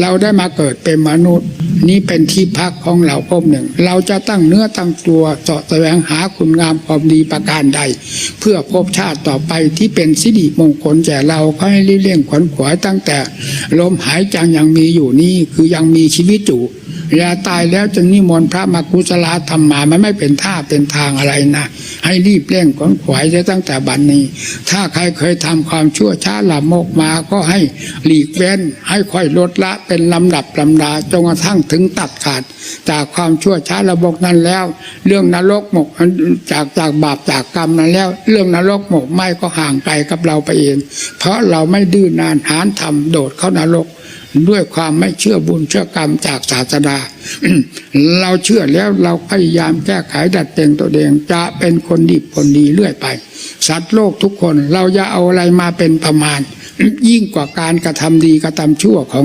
เราได้มาเกิดเป็นมนุษย์ นี่เป็นที่พักของเราภพหนึ่ง เราจะตั้งเนื้อตั้งตัวเสาะแสวงหาคุณงามความดีประการใด เพื่อภพชาติต่อไปที่เป็นสิริมงคลแก่เราก็ให้รีบเร่งขวนขวายตั้งแต่ลมหายใจยังมีอยู่นี่คือยังมีชีวิตอยู่เวลาตายแล้วจึงนิมนต์พระมากุศลธรรมมามันไม่เป็นท่าเป็นทางอะไรนะ ให้รีบเร่งขวนขวายได้ตั้งแต่บัดนนี้ ถ้าใครเคยทำความชั่วช้าหลับมกมาก็ให้หลีกเว้น ให้ค่อยลดละเป็นลำดับลำดาจนกระทั่งถึงตัดขาดจากความชั่วช้าระบกนั้นแล้ว เรื่องนรกหมกจากจากบาปจากกรรมนั้นแล้ว เรื่องนรกหมกไหมก็ห่างไกลกับเราไปเอง เพราะเราไม่ดื้อนานหานทำโดดเข้านรกด้วยความไม่เชื่อบุญเชื่อกรรมจากศาสดา เราเชื่อแล้วเราพยายามแก้ไขดัดแปลงตัวเองจะเป็นคนดีคนดีเรื่อยไป สัตว์โลกทุกคนเราอย่าเอาอะไรมาเป็นประมาณ ยิ่งกว่าการกระทำดีกระทำชั่วของ